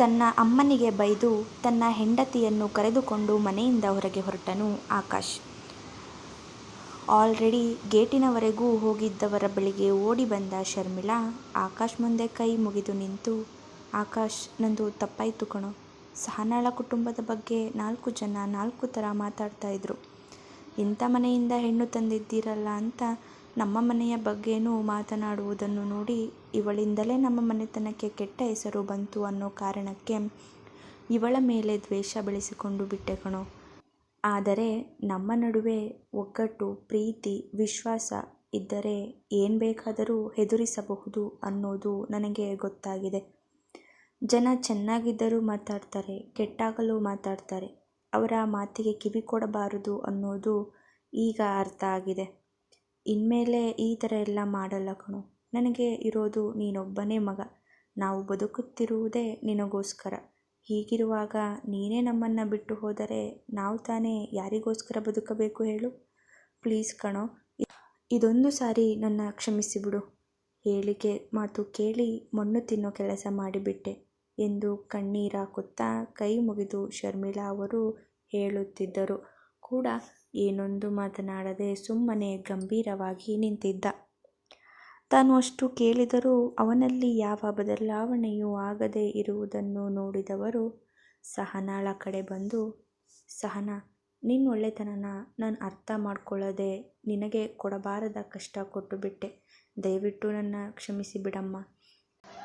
ತನ್ನ ಅಮ್ಮನಿಗೆ ಬೈದು ತನ್ನ ಹೆಂಡತಿಯನ್ನು ಕರೆದುಕೊಂಡು ಮನೆಯಿಂದ ಹೊರಗೆ ಹೊರಟನು ಆಕಾಶ್. ಆಲ್ರೆಡಿ ಗೇಟಿನವರೆಗೂ ಹೋಗಿದ್ದವರ ಬಳಿಗೆ ಓಡಿ ಬಂದ ಶರ್ಮಿಳಾ ಆಕಾಶ್ ಮುಂದೆ ಕೈ ಮುಗಿದು ನಿಂತು, ಆಕಾಶ್, ನಂದು ತಪ್ಪಾಯಿತು ಕಣೋ. ಸಹನಾಳ ಕುಟುಂಬದ ಬಗ್ಗೆ ನಾಲ್ಕು ಜನ ನಾಲ್ಕು ಥರ ಮಾತಾಡ್ತಾ ಇದ್ರು. ಇಂಥ ಮನೆಯಿಂದ ಹೆಣ್ಣು ತಂದಿದ್ದೀರಲ್ಲ ಅಂತ ನಮ್ಮ ಮನೆಯ ಬಗ್ಗೆನೂ ಮಾತನಾಡುವುದನ್ನು ನೋಡಿ ಇವಳಿಂದಲೇ ನಮ್ಮ ಮನೆತನಕ್ಕೆ ಕೆಟ್ಟ ಹೆಸರು ಬಂತು ಅನ್ನೋ ಕಾರಣಕ್ಕೆ ಇವಳ ಮೇಲೆ ದ್ವೇಷ ಬೆಳೆಸಿಕೊಂಡು ಬಿಟ್ಟೆ ಕಣೋ. ಆದರೆ ನಮ್ಮ ನಡುವೆ ಒಗ್ಗಟ್ಟು, ಪ್ರೀತಿ, ವಿಶ್ವಾಸ ಇದ್ದರೆ ಏನು ಬೇಕಾದರೂ ಹೆದರಿಸಬಹುದು ಅನ್ನೋದು ನನಗೆ ಗೊತ್ತಾಗಿದೆ. ಜನ ಚೆನ್ನಾಗಿದ್ದರೂ ಮಾತಾಡ್ತಾರೆ, ಕೆಟ್ಟಾಗಲೂ ಮಾತಾಡ್ತಾರೆ. ಅವರ ಮಾತಿಗೆ ಕಿವಿ ಕೊಡಬಾರದು ಅನ್ನೋದು ಈಗ ಅರ್ಥ ಆಗಿದೆ. ಇನ್ಮೇಲೆ ಈ ಥರ ಎಲ್ಲ ಮಾಡಲ್ಲ ಕಣೋ. ನನಗೆ ಇರೋದು ನೀನೊಬ್ಬನೇ ಮಗ. ನಾವು ಬದುಕುತ್ತಿರುವುದೇ ನಿನಗೋಸ್ಕರ. ಹೀಗಿರುವಾಗ ನೀನೇ ನಮ್ಮನ್ನು ಬಿಟ್ಟು ಹೋದರೆ ನಾವು ತಾನೇ ಯಾರಿಗೋಸ್ಕರ ಬದುಕಬೇಕು ಹೇಳು? ಪ್ಲೀಸ್ ಕಣೋ, ಇದೊಂದು ಸಾರಿ ನನ್ನ ಕ್ಷಮಿಸಿಬಿಡು. ಹೇಳಿಕೆ ಮಾತು ಕೇಳಿ ಮಣ್ಣು ತಿನ್ನೋ ಕೆಲಸ ಮಾಡಿಬಿಟ್ಟೆ ಎಂದು ಕಣ್ಣೀರಾಕುತ್ತಾ ಕೈ ಮುಗಿದು ಶರ್ಮಿಳಾ ಅವರು ಹೇಳುತ್ತಿದ್ದರು. ಕೂಡ ಏನೊಂದು ಮಾತನಾಡದೆ ಸುಮ್ಮನೆ ಗಂಭೀರವಾಗಿ ನಿಂತಿದ್ದ. ತಾನು ಅಷ್ಟು ಕೇಳಿದರೂ ಅವನಲ್ಲಿ ಯಾವ ಬದಲಾವಣೆಯೂ ಆಗದೇ ಇರುವುದನ್ನು ನೋಡಿದವರು ಸಹನಾಳ ಕಡೆ ಬಂದು, ಸಹನಾ, ನಿನ್ನ ಒಳ್ಳೆತನನ ನಾನು ಅರ್ಥ ಮಾಡ್ಕೊಳ್ಳದೆ ನಿನಗೆ ಕೊಡಬಾರದ ಕಷ್ಟ ಕೊಟ್ಟು ಬಿಟ್ಟೆ. ದಯವಿಟ್ಟು ನನ್ನ ಕ್ಷಮಿಸಿ ಬಿಡಮ್ಮ.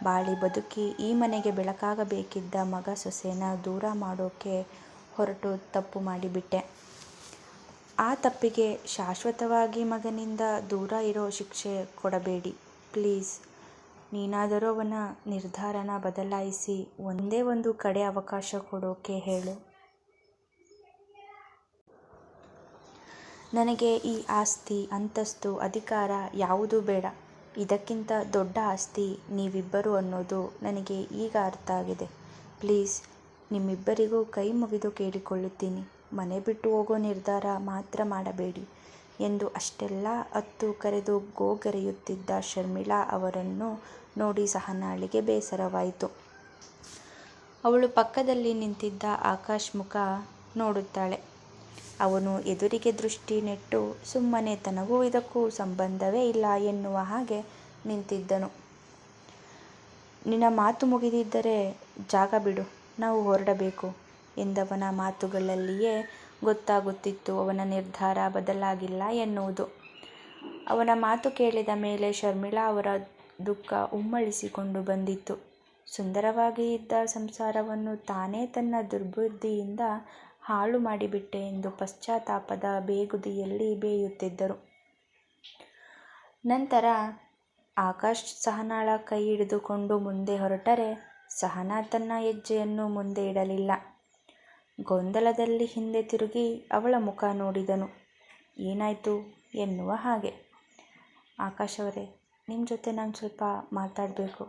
ಬಾಳಿ ಬದುಕಿ ಈ ಮನೆಗೆ ಬೆಳಕಾಗಬೇಕಿದ್ದ ಮಗ ಸೊಸೆನ ದೂರ ಮಾಡೋಕೆ ಹೊರಟು ತಪ್ಪು ಮಾಡಿಬಿಟ್ಟೆ. ಆ ತಪ್ಪಿಗೆ ಶಾಶ್ವತವಾಗಿ ಮಗನಿಂದ ದೂರ ಇರೋ ಶಿಕ್ಷೆ ಕೊಡಬೇಡಿ. ಪ್ಲೀಸ್. ನೀನಾದರೂ ಅವನ ನಿರ್ಧಾರನ ಬದಲಾಯಿಸಿ ಒಂದೇ ಒಂದು ಕಡೆ ಅವಕಾಶ ಕೊಡೋಕೆ ಹೇಳು. ನನಗೆ ಈ ಆಸ್ತಿ, ಅಂತಸ್ತು, ಅಧಿಕಾರ ಯಾವುದೂ ಬೇಡ. ಇದಕ್ಕಿಂತ ದೊಡ್ಡ ಆಸ್ತಿ ನೀವಿಬ್ಬರು ಅನ್ನೋದು ನನಗೆ ಈಗ ಅರ್ಥ ಆಗಿದೆ. ಪ್ಲೀಸ್, ನಿಮ್ಮಿಬ್ಬರಿಗೂ ಕೈ ಮುಗಿದು ಕೇಳಿಕೊಳ್ಳುತ್ತೀನಿ. ಮನೆ ಬಿಟ್ಟು ಹೋಗೋ ನಿರ್ಧಾರ ಮಾತ್ರ ಮಾಡಬೇಡಿ ಎಂದು ಅಷ್ಟೆಲ್ಲ ಅತ್ತು ಕರೆದು ಗೋಗರೆಯುತ್ತಿದ್ದ ಶರ್ಮಿಳಾ ಅವರನ್ನು ನೋಡಿ ಸಹನಾಳಿಗೆ ಬೇಸರವಾಯಿತು. ಅವಳು ಪಕ್ಕದಲ್ಲಿ ನಿಂತಿದ್ದ ಆಕಾಶ್ ಮುಖ ನೋಡುತ್ತಾಳೆ. ಅವನು ಎದುರಿಗೆ ದೃಷ್ಟಿ ನೆಟ್ಟು ಸುಮ್ಮನೆ ತನಗೂ ಇದಕ್ಕೂ ಸಂಬಂಧವೇ ಇಲ್ಲ ಎನ್ನುವ ಹಾಗೆ ನಿಂತಿದ್ದನು. ನಿನ್ನ ಮಾತು ಮುಗಿದಿದ್ದರೆ ಜಾಗ ಬಿಡು, ನಾವು ಹೊರಡಬೇಕು. ಎಂದವನ ಮಾತುಗಳಲ್ಲಿಯೇ ಗೊತ್ತಾಗುತ್ತಿತ್ತು, ಅವನ ನಿರ್ಧಾರ ಬದಲಾಗಿಲ್ಲ ಎನ್ನುವುದು. ಅವನ ಮಾತು ಕೇಳಿದ ಮೇಲೆ ಶರ್ಮಿಳಾ ಅವರ ದುಃಖ ಉಮ್ಮಳಿಸಿಕೊಂಡು ಬಂದಿತ್ತು. ಸುಂದರವಾಗಿ ಇದ್ದ ಸಂಸಾರವನ್ನು ತಾನೇ ತನ್ನ ದುರ್ಬುದ್ಧಿಯಿಂದ ಹಾಳು ಮಾಡಿಬಿಟ್ಟೆ ಎಂದು ಪಶ್ಚಾತ್ತಾಪದ ಬೇಗುದಿಯಲ್ಲಿ ಬೇಯುತ್ತಿದ್ದರು. ನಂತರ ಆಕಾಶ್ ಸಹನಾಳ ಕೈ ಹಿಡಿದುಕೊಂಡು ಮುಂದೆ ಹೊರಟರೆ, ಸಹನಾ ತನ್ನ ಹೆಜ್ಜೆಯನ್ನು ಮುಂದೆ ಇಡಲಿಲ್ಲ. ಗೊಂದಲದಲ್ಲಿ ಹಿಂದೆ ತಿರುಗಿ ಅವಳ ಮುಖ ನೋಡಿದನು. ಏನಾಯಿತು ಎನ್ನುವ ಹಾಗೆ. ಆಕಾಶ್ ಅವರೇ ನಿಮ್ಮ ಜೊತೆ ನಾನು ಸ್ವಲ್ಪ ಮಾತಾಡಬೇಕು.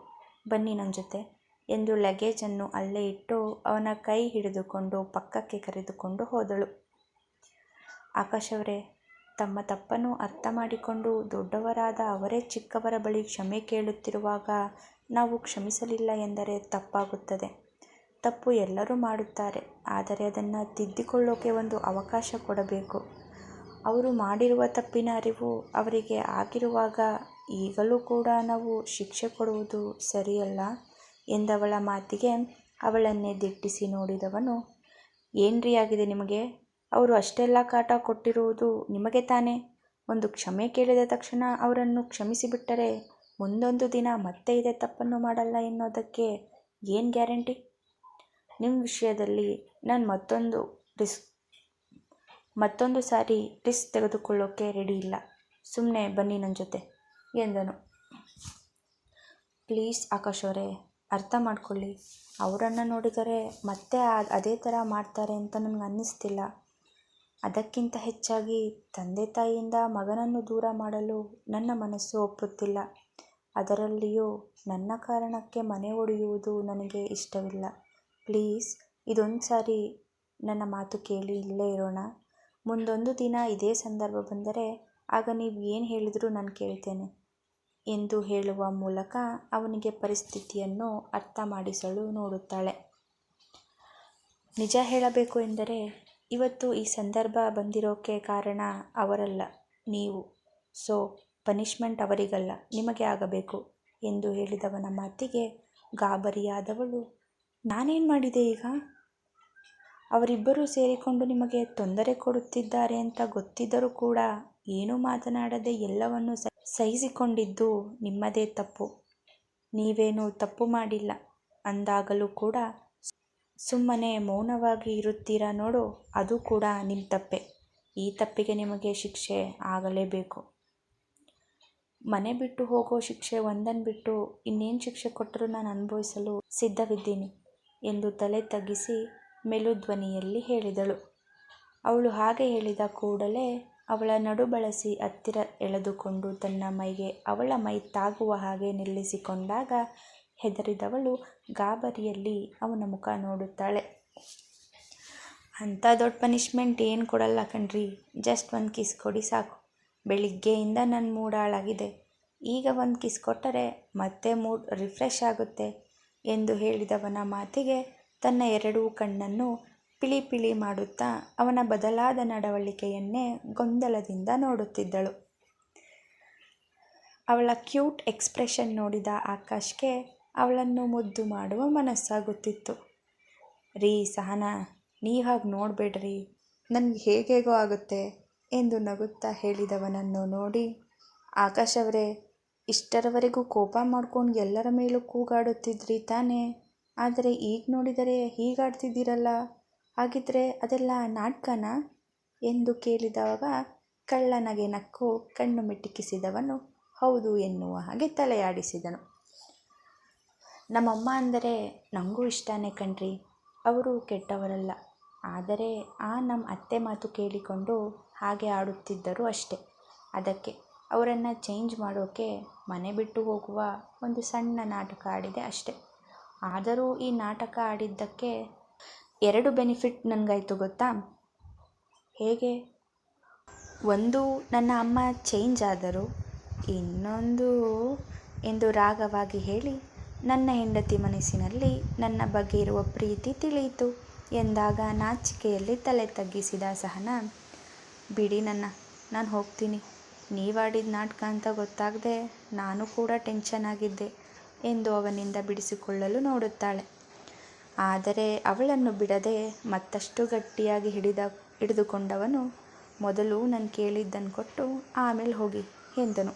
ಬನ್ನಿ ನನ್ನ ಜೊತೆ. ಎಂದು ಲಗೇಜನ್ನು ಅಲ್ಲೇ ಇಟ್ಟು ಅವನ ಕೈ ಹಿಡಿದುಕೊಂಡು ಪಕ್ಕಕ್ಕೆ ಕರೆದುಕೊಂಡು ಹೋದಳು. ಆಕಾಶ್ ಅವರೇ ತಮ್ಮ ತಪ್ಪನ್ನು ಅರ್ಥ ಮಾಡಿಕೊಂಡು ದೊಡ್ಡವರಾದ ಅವರೇ ಚಿಕ್ಕವರ ಬಳಿ ಕ್ಷಮೆ ಕೇಳುತ್ತಿರುವಾಗ ನಾವು ಕ್ಷಮಿಸಲಿಲ್ಲ ಎಂದರೆ ತಪ್ಪಾಗುತ್ತದೆ. ತಪ್ಪು ಎಲ್ಲರೂ ಮಾಡುತ್ತಾರೆ, ಆದರೆ ಅದನ್ನು ತಿದ್ದಿಕೊಳ್ಳೋಕೆ ಒಂದು ಅವಕಾಶ ಕೊಡಬೇಕು. ಅವರು ಮಾಡಿರುವ ತಪ್ಪಿನ ಅರಿವು ಅವರಿಗೆ ಆಗಿರುವಾಗ ಈಗಲೂ ಕೂಡ ನಾವು ಶಿಕ್ಷೆ ಕೊಡುವುದು ಸರಿಯಲ್ಲ ಎಂದವಳ ಮಾತಿಗೆ ಅವಳನ್ನೇ ದಿಟ್ಟಿಸಿ ನೋಡಿದವನು ಏನ್ರಿ ಆಗಿದೆ ನಿಮಗೆ? ಅವರು ಅಷ್ಟೆಲ್ಲ ಕಾಟ ಕೊಟ್ಟಿರುವುದು ನಿಮಗೆ ತಾನೇ? ಒಂದು ಕ್ಷಮೆ ಕೇಳಿದ ತಕ್ಷಣ ಅವರನ್ನು ಕ್ಷಮಿಸಿಬಿಟ್ಟರೆ ಮುಂದೊಂದು ದಿನ ಮತ್ತೆ ಇದೇ ತಪ್ಪನ್ನು ಮಾಡಲ್ಲ ಎನ್ನೋದಕ್ಕೆ ಏನು ಗ್ಯಾರಂಟಿ? ನಿಮ್ಮ ವಿಷಯದಲ್ಲಿ ನಾನು ಮತ್ತೊಂದು ರಿಸ್ಕ್ ಮತ್ತೊಂದು ಸಾರಿ ರಿಸ್ಕ್ ತೆಗೆದುಕೊಳ್ಳೋಕ್ಕೆ ರೆಡಿ ಇಲ್ಲ. ಸುಮ್ಮನೆ ಬನ್ನಿ ನನ್ನ ಜೊತೆ, ಎಂದನು. ಪ್ಲೀಸ್ ಆಕಾಶ್ ಅವರೇ, ಅರ್ಥ ಮಾಡ್ಕೊಳ್ಳಿ. ಅವರನ್ನು ನೋಡಿದರೆ ಮತ್ತೆ ಅದೇ ಥರ ಮಾಡ್ತಾರೆ ಅಂತ ನನಗೆ ಅನ್ನಿಸ್ತಿಲ್ಲ. ಅದಕ್ಕಿಂತ ಹೆಚ್ಚಾಗಿ ತಂದೆ ತಾಯಿಯಿಂದ ಮಗನನ್ನು ದೂರ ಮಾಡಲು ನನ್ನ ಮನಸ್ಸು ಒಪ್ಪುತ್ತಿಲ್ಲ. ಅದರಲ್ಲಿಯೂ ನನ್ನ ಕಾರಣಕ್ಕೆ ಮನೆ ಒಡೆಯುವುದು ನನಗೆ ಇಷ್ಟವಿಲ್ಲ. ಪ್ಲೀಸ್ ಇದೊಂದು ಸಾರಿ ನನ್ನ ಮಾತು ಕೇಳಿ ಇಲ್ಲೇ ಇರೋಣ. ಮುಂದೊಂದು ದಿನ ಇದೇ ಸಂದರ್ಭ ಬಂದರೆ ಆಗ ನೀವು ಏನು ಹೇಳಿದರೂ ನಾನು ಕೇಳ್ತೇನೆ ಎಂದು ಹೇಳುವ ಮೂಲಕ ಅವನಿಗೆ ಪರಿಸ್ಥಿತಿಯನ್ನು ಅರ್ಥ ಮಾಡಿಸಲು ನೋಡುತ್ತಾಳೆ. ನಿಜ ಹೇಳಬೇಕು ಎಂದರೆ ಇವತ್ತು ಈ ಸಂದರ್ಭ ಬಂದಿರೋಕ್ಕೆ ಕಾರಣ ಅವರಲ್ಲ, ನೀವು. ಸೊ, ಪನಿಷ್ಮೆಂಟ್ ಅವರಿಗಲ್ಲ, ನಿಮಗೆ ಆಗಬೇಕು ಎಂದು ಹೇಳಿದವನ ಮಾತಿಗೆ ಗಾಬರಿಯಾದವಳು ನಾನೇನು ಮಾಡಿದೆ ಈಗ? ಅವರಿಬ್ಬರೂ ಸೇರಿಕೊಂಡು ನಿಮಗೆ ತೊಂದರೆ ಕೊಡುತ್ತಿದ್ದಾರೆ ಅಂತ ಗೊತ್ತಿದ್ದರೂ ಕೂಡ ಏನೂ ಮಾತನಾಡದೆ ಎಲ್ಲವನ್ನು ಸಹಿಸಿಕೊಂಡಿದ್ದು ನಿಮ್ಮದೇ ತಪ್ಪು. ನೀವೇನು ತಪ್ಪು ಮಾಡಿಲ್ಲ. ಅಂದಾಗಲೂ ಕೂಡ ಸುಮ್ಮನೆ ಮೌನವಾಗಿ ಇರುತ್ತೀರಾ ನೋಡು, ಅದು ಕೂಡ ನಿಮ್ಮ ತಪ್ಪೆ. ಈ ತಪ್ಪಿಗೆ ನಿಮಗೆ ಶಿಕ್ಷೆ ಆಗಲೇಬೇಕು. ಮನೆ ಬಿಟ್ಟು ಹೋಗೋ ಶಿಕ್ಷೆ ಒಂದನ್ನು ಬಿಟ್ಟು ಇನ್ನೇನು ಶಿಕ್ಷೆ ಕೊಟ್ಟರೂ ನಾನು ಅನುಭವಿಸಲು ಸಿದ್ಧವಿದ್ದೀನಿ. ಎಂದು ತಲೆ ತಗ್ಗಿಸಿ ಮೆಲುಧ್ವನಿಯಲ್ಲಿ ಹೇಳಿದಳು. ಅವಳು ಹಾಗೆ ಹೇಳಿದ ಕೂಡಲೇ ಅವಳ ನಡು ಬಳಸಿ ಹತ್ತಿರ ಎಳೆದುಕೊಂಡು ತನ್ನ ಮೈಗೆ ಅವಳ ಮೈ ತಾಗುವ ಹಾಗೆ ನಿಲ್ಲಿಸಿಕೊಂಡಾಗ ಹೆದರಿದವಳು ಗಾಬರಿಯಲ್ಲಿ ಅವನ ಮುಖ ನೋಡುತ್ತಾಳೆ. ಅಂಥ ದೊಡ್ಡ ಪನಿಷ್ಮೆಂಟ್ ಏನು ಕೊಡಲ್ಲ ಕಣ್ರಿ, ಜಸ್ಟ್ ಒಂದು ಕಿಸ್ ಕೊಡಿ ಸಾಕು. ಬೆಳಿಗ್ಗೆಯಿಂದ ನನ್ನ ಮೂಡ್ ಹಾಳಾಗಿದೆ. ಈಗ ಒಂದು ಕಿಸ್ ಕೊಟ್ಟರೆ ಮತ್ತೆ ಮೂಡ್ ರಿಫ್ರೆಶ್ ಆಗುತ್ತೆ. ಎಂದು ಹೇಳಿದವನ ಮಾತಿಗೆ ತನ್ನ ಎರಡೂ ಕಣ್ಣನ್ನು ಪಿಳಿ ಪಿಳಿ ಮಾಡುತ್ತಾ ಅವನ ಬದಲಾದ ನಡವಳಿಕೆಯನ್ನೇ ಗೊಂದಲದಿಂದ ನೋಡುತ್ತಿದ್ದಳು. ಅವಳ ಕ್ಯೂಟ್ ಎಕ್ಸ್ಪ್ರೆಷನ್ ನೋಡಿದ ಆಕಾಶ್ಗೆ ಅವಳನ್ನು ಮುದ್ದು ಮಾಡುವ ಮನಸ್ಸಾಗುತ್ತಿತ್ತು. ರೀ ಸಹನಾ, ನೀ ಹಾಗೆ ನೋಡಬೇಡ್ರಿ, ನನಗೆ ಹೇಗೇಗೋ ಆಗುತ್ತೆ ಎಂದು ನಗುತ್ತಾ ಹೇಳಿದವನನ್ನು ನೋಡಿ ಆಕಾಶ್ ಅವರೇ ಇಷ್ಟರವರೆಗೂ ಕೋಪ ಮಾಡ್ಕೊಂಡು ಎಲ್ಲರ ಮೇಲೂ ಕೂಗಾಡುತ್ತಿದ್ರಿ ತಾನೇ? ಆದರೆ ಈಗ ನೋಡಿದರೆ ಹೀಗಾಡ್ತಿದ್ದೀರಲ್ಲ? ಹಾಗಿದ್ರೆ ಅದೆಲ್ಲ ನಾಟಕನಾ? ಎಂದು ಕೇಳಿದಾಗ ಕಳ್ಳನಗೆ ನಕ್ಕು ಕಣ್ಣು ಮಿಟುಕಿಸಿದವನು ಹೌದು ಎನ್ನುವ ಹಾಗೆ ತಲೆಯಾಡಿಸಿದನು. ನಮ್ಮಮ್ಮ ಅಂದರೆ ನನಗೂ ಇಷ್ಟನೇ ಕಣ್ರಿ. ಅವರು ಕೆಟ್ಟವರಲ್ಲ. ಆದರೆ ಆ ನಮ್ಮ ಅತ್ತೆ ಮಾತು ಕೇಳಿಕೊಂಡು ಹಾಗೆ ಆಡುತ್ತಿದ್ದರು ಅಷ್ಟೆ. ಅದಕ್ಕೆ ಅವರನ್ನು ಚೇಂಜ್ ಮಾಡೋಕ್ಕೆ ಮನೆ ಬಿಟ್ಟು ಹೋಗುವ ಒಂದು ಸಣ್ಣ ನಾಟಕ ಆಡಿದೆ ಅಷ್ಟೆ. ಆದರೂ ಈ ನಾಟಕ ಆಡಿದ್ದಕ್ಕೆ ಎರಡು ಬೆನಿಫಿಟ್ ನನಗಾಯಿತು ಗೊತ್ತಾ? ಹೇಗೆ? ಒಂದು, ನನ್ನ ಅಮ್ಮ ಚೇಂಜ್ ಆದರು. ಇನ್ನೊಂದು, ಎಂದು ರಾಗವಾಗಿ ಹೇಳಿ, ನನ್ನ ಹೆಂಡತಿ ಮನಸ್ಸಿನಲ್ಲಿ ನನ್ನ ಬಗ್ಗೆ ಇರುವ ಪ್ರೀತಿ ತಿಳಿಯಿತು ಎಂದಾಗ ನಾಚಿಕೆಯಲ್ಲಿ ತಲೆ ತಗ್ಗಿಸಿದ ಸಹನ, ಬಿಡಿ ನನ್ನ, ನಾನು ಹೋಗ್ತೀನಿ. ನೀವಾಡಿದ ನಾಟಕ ಅಂತ ಗೊತ್ತಾಗದೆ ನಾನು ಕೂಡ ಟೆನ್ಷನ್ ಆಗಿದ್ದೆ ಎಂದು ಅವನಿಂದ ಬಿಡಿಸಿಕೊಳ್ಳಲು ನೋಡುತ್ತಾಳೆ. ಆದರೆ ಅವಳನ್ನು ಬಿಡದೆ ಮತ್ತಷ್ಟು ಗಟ್ಟಿಯಾಗಿ ಹಿಡಿದ, ಹಿಡಿದುಕೊಂಡವನು ಮೊದಲು ನಾನು ಕೇಳಿದ್ದನ್ನು ಕೊಟ್ಟು ಆಮೇಲೆ ಹೋಗಿ ಎಂದನು.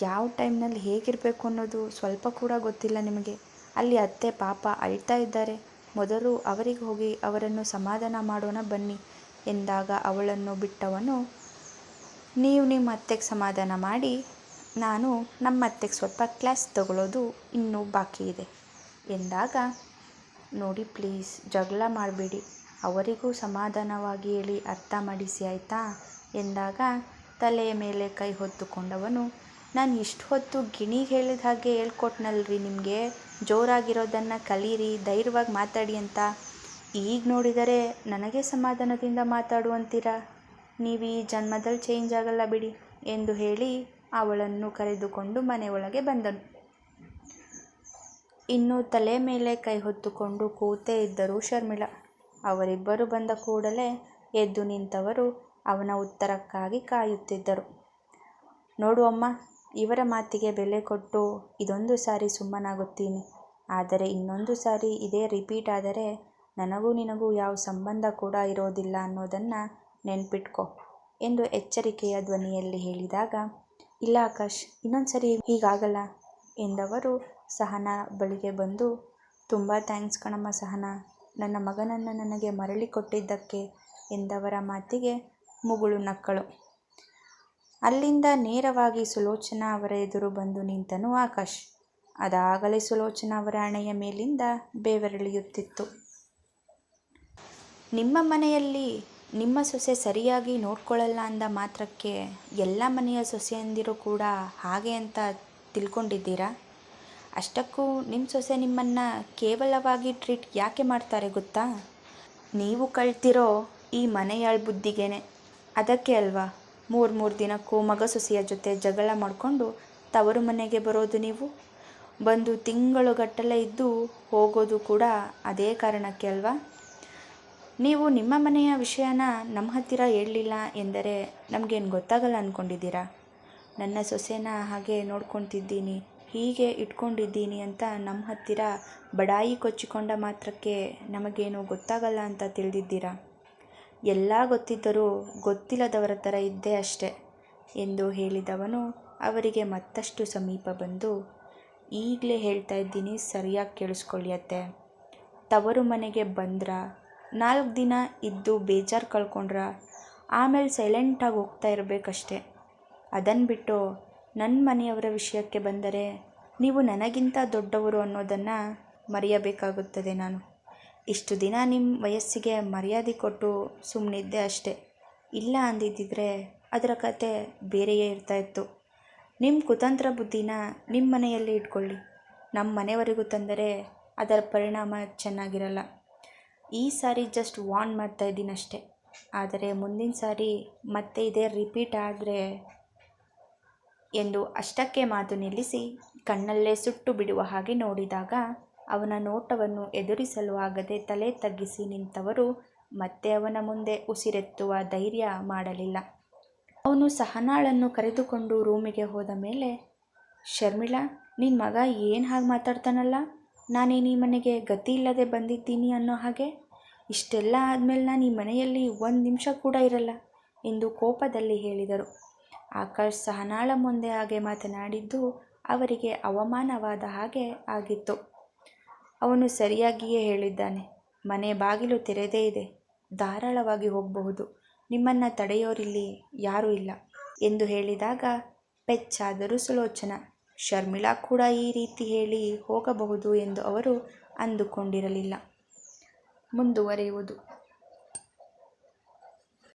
ಯಾವ ಟೈಮ್ನಲ್ಲಿ ಹೇಗಿರಬೇಕು ಅನ್ನೋದು ಸ್ವಲ್ಪ ಕೂಡ ಗೊತ್ತಿಲ್ಲ ನಿಮಗೆ. ಅಲ್ಲಿ ಅತ್ತೆ, ಪಾಪ ಅಳ್ತಾ ಇದ್ದಾರೆ. ಮೊದಲು ಅವರಿಗೆ ಹೋಗಿ ಅವರನ್ನು ಸಮಾಧಾನ ಮಾಡೋಣ ಬನ್ನಿ ಎಂದಾಗ ಅವಳನ್ನು ಬಿಟ್ಟವನು ನೀವು ನಿಮ್ಮ ಅತ್ತೆಗೆ ಸಮಾಧಾನ ಮಾಡಿ, ನಾನು ನಮ್ಮ ಅತ್ತೆಗೆ ಸ್ವಲ್ಪ ಕ್ಲಾಸ್ ತಗೊಳ್ಳೋದು ಇನ್ನೂ ಬಾಕಿ ಇದೆ ಎಂದಾಗ, ನೋಡಿ ಪ್ಲೀಸ್ ಜಗಳ ಮಾಡಬೇಡಿ, ಅವರಿಗೂ ಸಮಾಧಾನವಾಗಿ ಹೇಳಿ, ಅರ್ಥ ಮಾಡಿಸಿ ಆಯಿತಾ ಎಂದಾಗ ತಲೆಯ ಮೇಲೆ ಕೈ ಹೊತ್ತುಕೊಂಡವನು, ನಾನು ಇಷ್ಟು ಹೊತ್ತು ಗಿಣಿಗೆ ಹೇಳಿದ ಹಾಗೆ ಹೇಳ್ಕೊಟ್ನಲ್ರಿ ನಿಮಗೆ, ಜೋರಾಗಿರೋದನ್ನು ಕಲೀರಿ, ಧೈರ್ಯವಾಗಿ ಮಾತಾಡಿ ಅಂತ. ಈಗ ನೋಡಿದರೆ ನನಗೆ ಸಮಾಧಾನದಿಂದ ಮಾತಾಡು ಅಂತೀರಾ ನೀವು ಈ ಜನ್ಮದಲ್ಲಿ ಚೇಂಜ್ ಆಗಲ್ಲ ಬಿಡಿ ಎಂದು ಹೇಳಿ ಅವಳನ್ನು ಕರೆದುಕೊಂಡು ಮನೆಯೊಳಗೆ ಬಂದನು. ಇನ್ನು ತಲೆ ಮೇಲೆ ಕೈ ಹೊತ್ತುಕೊಂಡು ಕೂತೇ ಇದ್ದರು ಶರ್ಮಿಳ. ಅವರಿಬ್ಬರು ಬಂದ ಕೂಡಲೇ ಎದ್ದು ನಿಂತವರು ಅವನ ಉತ್ತರಕ್ಕಾಗಿ ಕಾಯುತ್ತಿದ್ದರು. ನೋಡು ಅಮ್ಮ, ಇವರ ಮಾತಿಗೆ ಬೆಲೆ ಕೊಟ್ಟು ಇದೊಂದು ಸಾರಿ ಸುಮ್ಮನಾಗುತ್ತೀನಿ. ಆದರೆ ಇನ್ನೊಂದು ಸಾರಿ ಇದೇ ರಿಪೀಟ್ ಆದರೆ ನನಗೂ ನಿನಗೂ ಯಾವ ಸಂಬಂಧ ಕೂಡ ಇರೋದಿಲ್ಲ ಅನ್ನೋದನ್ನು ನೆನ್ಪಿಟ್ಕೊ ಎಂದು ಎಚ್ಚರಿಕೆಯ ಧ್ವನಿಯಲ್ಲಿ ಹೇಳಿದಾಗ, ಇಲ್ಲ ಆಕಾಶ್ ಇನ್ನೊಂದು ಸರಿ ಹೀಗಾಗಲ್ಲ ಎಂದವರು ಸಹನಾ ಬಳಿಗೆ ಬಂದು, ತುಂಬ ಥ್ಯಾಂಕ್ಸ್ ಕಣಮ್ಮ ಸಹನಾ, ನನ್ನ ಮಗನನ್ನು ನನಗೆ ಮರಳಿ ಕೊಟ್ಟಿದ್ದಕ್ಕೆ ಎಂದವರ ಮಾತಿಗೆ ಮುಗುಳು ನಕ್ಕಳು. ಅಲ್ಲಿಂದ ನೇರವಾಗಿ ಸುಲೋಚನಾ ಅವರ ಎದುರು ಬಂದು ನಿಂತನು ಆಕಾಶ್. ಅದಾಗಲೇ ಸುಲೋಚನಾ ಅವರ ಹಣೆಯ ಮೇಲಿಂದ ಬೇವರಿಳಿಯುತ್ತಿತ್ತು. ನಿಮ್ಮ ಮನೆಯಲ್ಲಿ ನಿಮ್ಮ ಸೊಸೆ ಸರಿಯಾಗಿ ನೋಡ್ಕೊಳ್ಳಲ್ಲ ಅಂದ ಮಾತ್ರಕ್ಕೆ ಎಲ್ಲ ಮನೆಯ ಸೊಸೆಯಂದಿರು ಕೂಡ ಹಾಗೆ ಅಂತ ತಿಳ್ಕೊಂಡಿದ್ದೀರಾ? ಅಷ್ಟಕ್ಕೂ ನಿಮ್ಮ ಸೊಸೆ ನಿಮ್ಮನ್ನು ಕೇವಲವಾಗಿ ಟ್ರೀಟ್ ಯಾಕೆ ಮಾಡ್ತಾರೆ ಗೊತ್ತಾ? ನೀವು ಕಳ್ತಿರೋ ಈ ಮನೆಯಾಳ್ ಬುದ್ಧಿಗೇನೆ. ಅದಕ್ಕೆ ಅಲ್ವಾ? ಮೂರು ಮೂರು ದಿನಕ್ಕೂ ಮಗ ಸೊಸೆಯ ಜೊತೆ ಜಗಳ ಮಾಡಿಕೊಂಡು ತವರು ಮನೆಗೆ ಬರೋದು ನೀವು? ಬಂದು ತಿಂಗಳುಗಟ್ಟಲೆ ಇದ್ದು ಹೋಗೋದು ಕೂಡ ಅದೇ ಕಾರಣಕ್ಕೆ ಅಲ್ವಾ? ನೀವು ನಿಮ್ಮ ಮನೆಯ ವಿಷಯನ ನಮ್ಮ ಹತ್ತಿರ ಹೇಳಲಿಲ್ಲ ಎಂದರೆ ನಮಗೇನು ಗೊತ್ತಾಗಲ್ಲ ಅಂದ್ಕೊಂಡಿದ್ದೀರಾ ನನ್ನ ಸೊಸೆನ ಹಾಗೆ ನೋಡ್ಕೊತಿದ್ದೀನಿ, ಹೀಗೆ ಇಟ್ಕೊಂಡಿದ್ದೀನಿ ಅಂತ ನಮ್ಮ ಹತ್ತಿರ ಬಡಾಯಿ ಕೊಚ್ಚಿಕೊಂಡ ಮಾತ್ರಕ್ಕೆ ನಮಗೇನು ಗೊತ್ತಾಗಲ್ಲ ಅಂತ ತಿಳಿದಿದ್ದೀರಾ? ಎಲ್ಲ ಗೊತ್ತಿದ್ದರೂ ಗೊತ್ತಿಲ್ಲದವರ ಥರ ಇದ್ದೇ ಅಷ್ಟೆ ಎಂದು ಹೇಳಿದವನು ಅವರಿಗೆ ಮತ್ತಷ್ಟು ಸಮೀಪ ಬಂದು, ಈಗಲೇ ಹೇಳ್ತಾ ಇದ್ದೀನಿ, ಸರಿಯಾಗಿ ಕೇಳಿಸ್ಕೊಳ್ಳಿ ಅತ್ತೆ ತವರು ಮನೆಗೆ ಬಂದ್ರ? ನಾಲ್ಕು ದಿನ ಇದ್ದು ಬೇಜಾರು ಕಳ್ಕೊಂಡ್ರ, ಆಮೇಲೆ ಸೈಲೆಂಟಾಗಿ ಹೋಗ್ತಾ ಇರಬೇಕಷ್ಟೆ. ಅದನ್ನು ಬಿಟ್ಟು ನನ್ನ ಮನೆಯವರ ವಿಷಯಕ್ಕೆ ಬಂದರೆ ನೀವು ನನಗಿಂತ ದೊಡ್ಡವರು ಅನ್ನೋದನ್ನು ಮರೆಯಬೇಕಾಗುತ್ತದೆ ನಾನು. ಇಷ್ಟು ದಿನ ನಿಮ್ಮ ವಯಸ್ಸಿಗೆ ಮರ್ಯಾದೆ ಕೊಟ್ಟು ಸುಮ್ಮನಿದ್ದೆ ಅಷ್ಟೆ. ಇಲ್ಲ ಅಂದಿದ್ದಿದ್ರೆ ಅದರ ಕತೆ ಬೇರೆಯೇ ಇರ್ತಾ ಇತ್ತು. ನಿಮ್ಮ ಕುತಂತ್ರ ಬುದ್ಧಿನ ನಿಮ್ಮ ಮನೆಯಲ್ಲಿ ಇಟ್ಕೊಳ್ಳಿ. ನಮ್ಮ ಮನೆಯವರೆಗೂ ತಂದರೆ ಅದರ ಪರಿಣಾಮ ಚೆನ್ನಾಗಿರಲ್ಲ. ಈ ಸಾರಿ ಜಸ್ಟ್ ವಾರ್ನ್ ಮಾಡ್ತಾ ಇದ್ದೀನಿ ಅಷ್ಟೆ. ಆದರೆ ಮುಂದಿನ ಸಾರಿ ಮತ್ತೆ ಇದೇ ರಿಪೀಟ್ ಆದರೆ ಎಂದು ಅಷ್ಟಕ್ಕೆ ಮಾತು ನಿಲ್ಲಿಸಿ ಕಣ್ಣಲ್ಲೇ ಸುಟ್ಟು ಬಿಡುವ ಹಾಗೆ ನೋಡಿದಾಗ ಅವನ ನೋಟವನ್ನು ಎದುರಿಸಲು ಆಗದೆ ತಲೆ ತಗ್ಗಿಸಿ ನಿಂತವರು ಮತ್ತೆ ಅವನ ಮುಂದೆ ಉಸಿರೆತ್ತುವ ಧೈರ್ಯ ಮಾಡಲಿಲ್ಲ. ಅವನು ಸಹನಾಳನ್ನು ಕರೆದುಕೊಂಡು ರೂಮಿಗೆ ಹೋದ ಮೇಲೆ, ಶರ್ಮಿಳಾ ನಿನ್ನ ಮಗ ಏನು ಹಾಗೆ ಮಾತಾಡ್ತಾನಲ್ಲ? ನಾನೇನು ಈ ಮನೆಗೆ ಗತಿ ಇಲ್ಲದೆ ಬಂದಿದ್ದೀನಿ ಅನ್ನೋ ಹಾಗೆ? ಇಷ್ಟೆಲ್ಲ ಆದಮೇಲೆ ನಾನು ಈ ಮನೆಯಲ್ಲಿ ಒಂದು ನಿಮಿಷ ಕೂಡ ಇರಲ್ಲ ಎಂದು ಕೋಪದಲ್ಲಿ ಹೇಳಿದರು. ಆಕಾಶ್ ಸಹನಾಳ ಮುಂದೆ ಹಾಗೆ ಮಾತನಾಡಿದ್ದು ಅವರಿಗೆ ಅವಮಾನವಾದ ಹಾಗೆ ಆಗಿತ್ತು. ಅವನು ಸರಿಯಾಗಿಯೇ ಹೇಳಿದ್ದಾನೆ, ಮನೆ ಬಾಗಿಲು ತೆರೆದೇ ಇದೆ, ಧಾರಾಳವಾಗಿ ಹೋಗಬಹುದು, ನಿಮ್ಮನ್ನು ತಡೆಯೋರಿಲ್ಲಿ ಯಾರೂ ಇಲ್ಲ ಎಂದು ಹೇಳಿದಾಗ, ಪೆಚ್ಚಾದರೂ ಸುಲೋಚನ ಶರ್ಮಿಳಾ ಕೂಡ ಈ ರೀತಿ ಹೇಳಿ ಹೋಗಬಹುದು ಎಂದು ಅವರು ಅಂದುಕೊಂಡಿರಲಿಲ್ಲ. ಮುಂದುವರಿಯುವುದು.